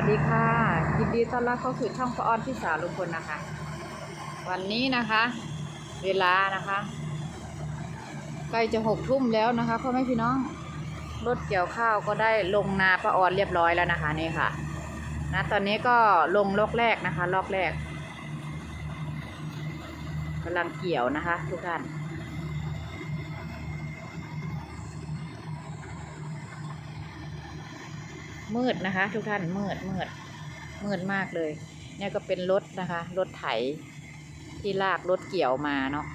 วัสดีค่ะยินดีต้อนรับเข้าสู่ช่องพระออนพิสาลุงพลนะคะ วันนี้นะคะ เวลานะคะใกล้จะหกทุ่มแล้วนะคะพ่อแม่พี่น้องรถเกี่ยวข้าวก็ได้ลงนาป้าออนเรียบร้อยแล้วนะคะนี่ค่ะนะตอนนี้ก็ลงลอกแรกนะคะลอกแรกกำลังเกี่ยวนะคะ ทุกท่าน มืดนะคะ ทุกท่านมืดมืดมืดมากเลย เนี่ยก็เป็นรถนะคะรถไถที่ลากรถเกี่ยวมาเนาะ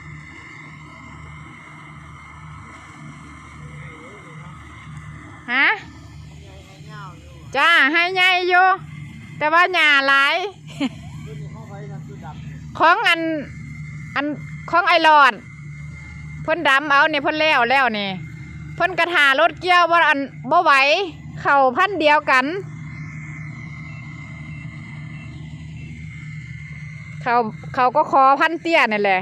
ฮะจ้าให้ใหญ่อยู่แต่ว่าหญ้าหลายของอันอันของไอรอนพ่นดำเอาเนี่ยพ่นแล้วแล้วนี่พ่นกระถารถเกี่ยวบ่อันบ่ไหว เข่าพันเดียวกัน เขาเขาก็คอพันเตี้ยนี่แหละ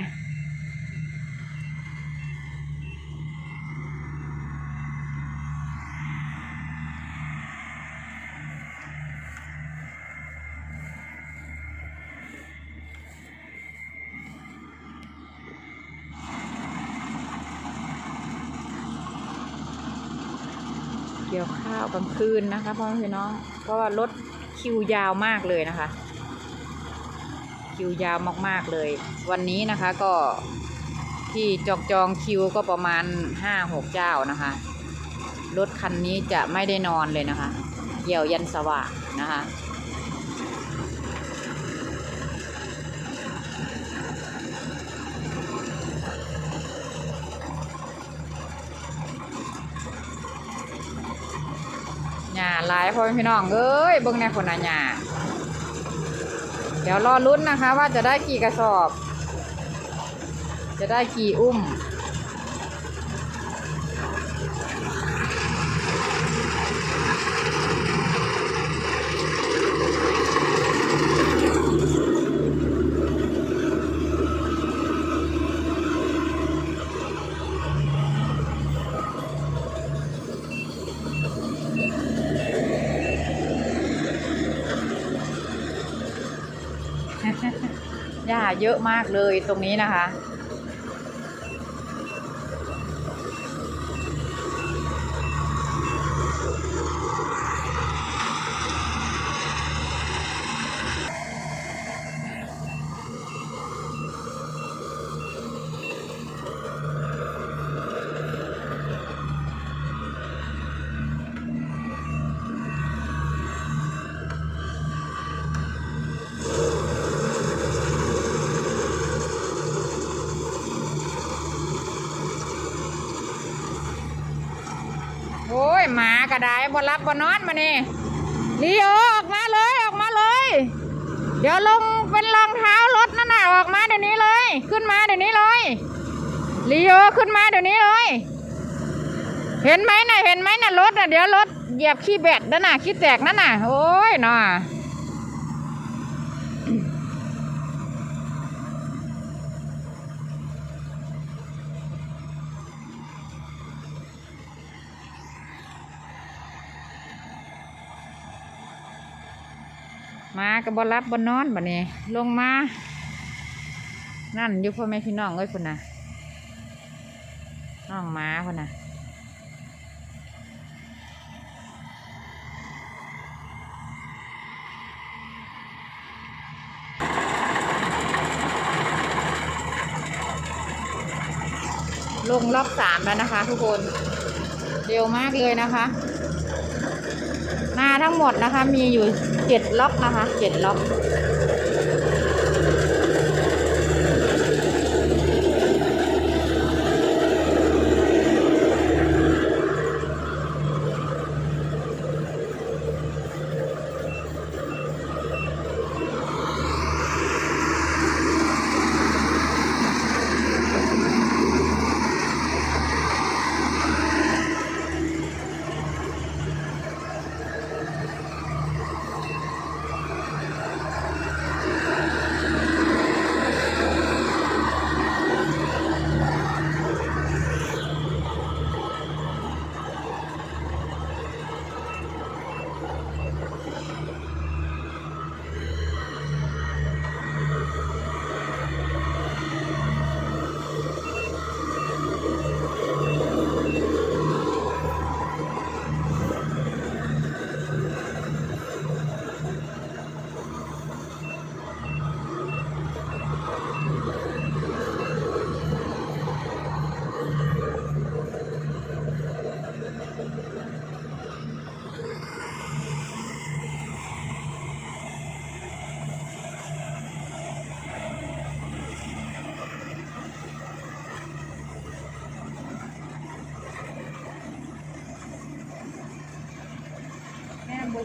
ยวข้าวกลางคืนนะคะพ่อแม่พี่น้องเพราะว่ารถคิวยาวมากเลยนะคะ คิวยาวมากๆเลย วันนี้นะคะก็ที่จองจองคิวก็ประมาณห้าหกเจ้านะคะรถคันนี้จะไม่ได้นอนเลยนะคะเกี่ยวยันสว่างนะคะ หญ้าหลายพ่อพี่น้องเอ้ยเบิ้งในคนน่ะหญ้าเดี๋ยวรอลุ้นนะคะ ว่าจะได้กี่กระสอบ จะได้กี่อุ้ม เยอะมากเลยตรงนี้นะคะากระไดบ่รับบ่นอนมานี่ลีโอออกมาเลยออกมาเลย เดี๋ยวลงเป็นรองเท้ารถนั่นน่ะออกมาเดี๋ยวนี้เลย ขึ้นมาเดี๋ยวนี้เลยลีโอขึ้นมาเดี๋ยวนี้เลย เห็นไหมน่ะเห็นไหมน่ะรถน่ะเดี๋ยวรถเหยียบขี้แบตนั่นน่ะขี้แตกนั่นน่ะโอ้ยน่ะ มากับบรับบนนอนบัดนี้ ลงมา นั่นอยู่พ่อแม่พี่น้องเอ้ยคนน่ะน้องหมาคนน่ะลงรอบสามแล้วนะคะ ทุกคน เร็วมากเลยนะคะ นาทั้งหมดนะคะ มีอยู่เจ็ดล็อกนะคะเจ็ดล็อก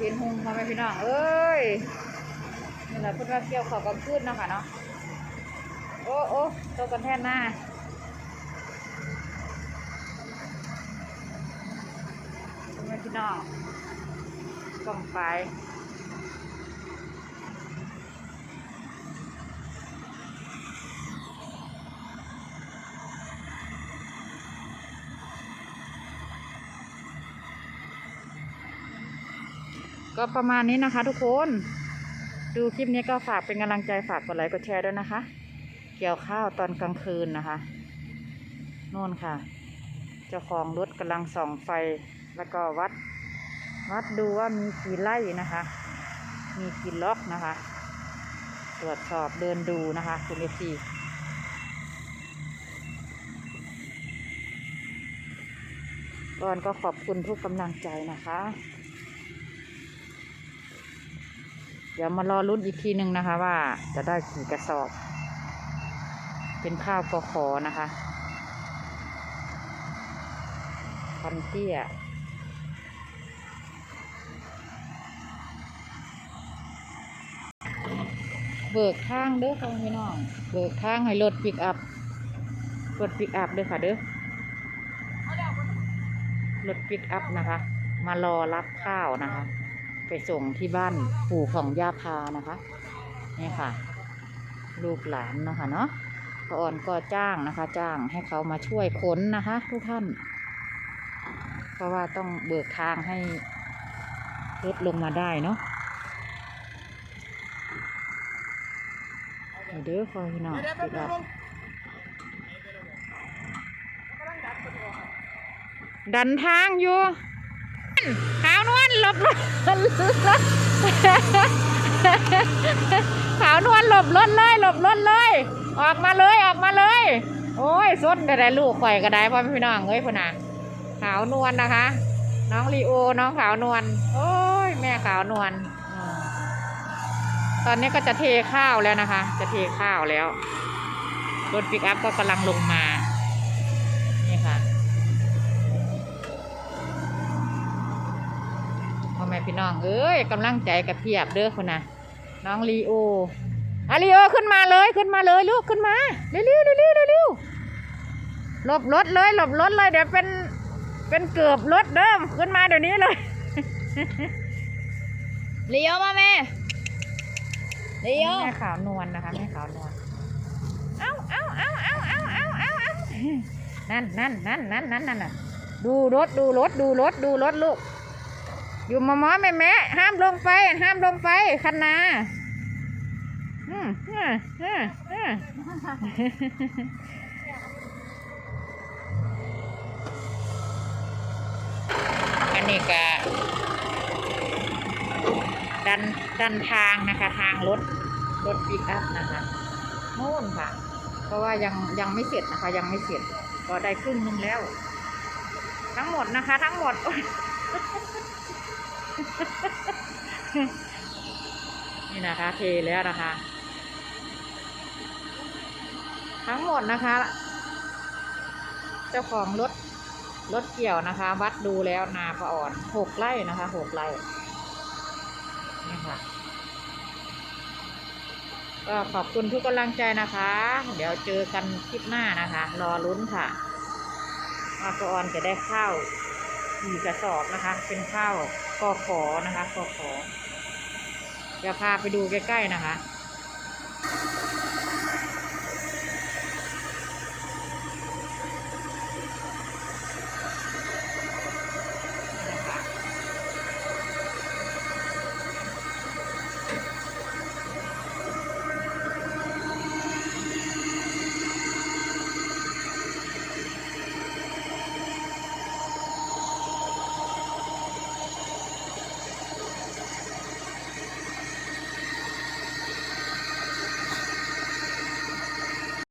ห็นหงพ่อแม่พี่น้องเอ้ยนี่แหละเพิ่นว่าเกี่ยวเขากำขึ้นเนาะค่ะเนาะโอ้โอ้ตัวกันแท่นหน้าพ่อแม่พี่น้องกล่องไฟ ก็ประมาณนี้นะคะ ทุกคน ดูคลิปนี้ก็ฝากเป็นกำลังใจฝากกดไลค์กดแชร์ด้วยนะคะ เกี่ยวข้าวตอนกลางคืนนะคะนู่นค่ะ เจ้าของรถกำลังส่องไฟแล้วก็วัด วัดดูว่ามีกี่ไร่นะคะ มีกี่ล็อกนะคะ ตรวจสอบเดินดูนะคะ คุณเอฟีก่อนก็ขอบคุณทุกกำลังใจนะคะ เดี๋ยวมารอรุ่นอีกทีหนึ่งนะคะ ว่าจะได้กี่กระสอบ เป็นข้าวกอขอนะคะพันเตี้ยเบิกทางเด้อค่ะพี่น้อง เบิกทางให้รถปิกอัพ รถปิกอัพเด้อค่ะเด้อ รถปิกอัพนะคะ มารอรับข้าวนะคะ ไปส่งที่บ้านปู่ของย่าพานะคะนี่ค่ะ ลูกหลานเนาะคะเนาะป้าอ่อนก็จ้างนะคะ จ้างให้เขามาช่วยขนนะคะ ทุกท่าน เพราะว่าต้องเบิกทางให้รถลงมาได้เนาะเด้อพ่อพี่น้องปิกอัพดันทางอยู่ ขาวนวลหลบรถขาวนวลหลบรถเลย หลบรถเลย ออกมาเลยออกมาเลย โอ้ยสดได้แต่ลูกข่อยก็ได้พ่อพี่น้องเอ้ยพ่อน่ะขาวนวลนะคะ น้องลีโอน้องขาวนวลโอ้ยแม่ขาวนวลตอนนี้ก็จะเทข้าวแล้วนะคะ จะเทข้าวแล้วรถปิกอัพก็กำลังลงมา แม่พี่น้อง เอ้ยกำลังใจกับเพียบเด้อคนน่ะ น้องลีโออะลีโอขึ้นมาเลยขึ้นมาเลยลูกขึ้นมาเร็วเร็วเร็วเร็วหลบรถเลยหลบรถเลย เดี๋ยวเป็นเป็นเกือบรถเดิมขึ้นมาเดี๋ยวนี้เลยลีโอมาแม่ลีโอแม่ขาวนวลนะคะแม่ขาวนวลเอ้าเอ้าเอ้าเอ้าเอ้าเอ้าเอ้านั่นนั่นนั่นนั่นนั่นนั่นดูรถดูรถดูรถดูรถลูก อยู่มอมอแม่แม่ห้ามลงไป ห้ามลงไปคันนาอืมอืมอืมอืมอันนี้ก็ดันดันทางนะคะ ทางรถรถปิกอัพนะคะโน่นค่ะ เพราะว่ายังยังไม่เสร็จนะคะ ยังไม่เสร็จ ก็ได้ครึ่งหนึงแล้ว ทั้งหมดนะคะ ทั้งหมด นี่นะคะ เทแล้วนะคะ ทั้งหมดนะคะ เจ้าของรถรถเกี่ยวนะคะ วัดดูแล้วนาประอ่อนหกไร่นะคะหกไร่นี่ค่ะก็ขอบคุณทุกกำลังใจนะคะ เดี๋ยวเจอกันคลิปหน้านะคะ รอลุ้นค่ะว่าประอ่อนจะได้ข้าว กี่กระสอบนะคะ เป็นข้าวกอขอนะคะกอขอเดี๋ยวพาไปดูใกล้ๆนะคะ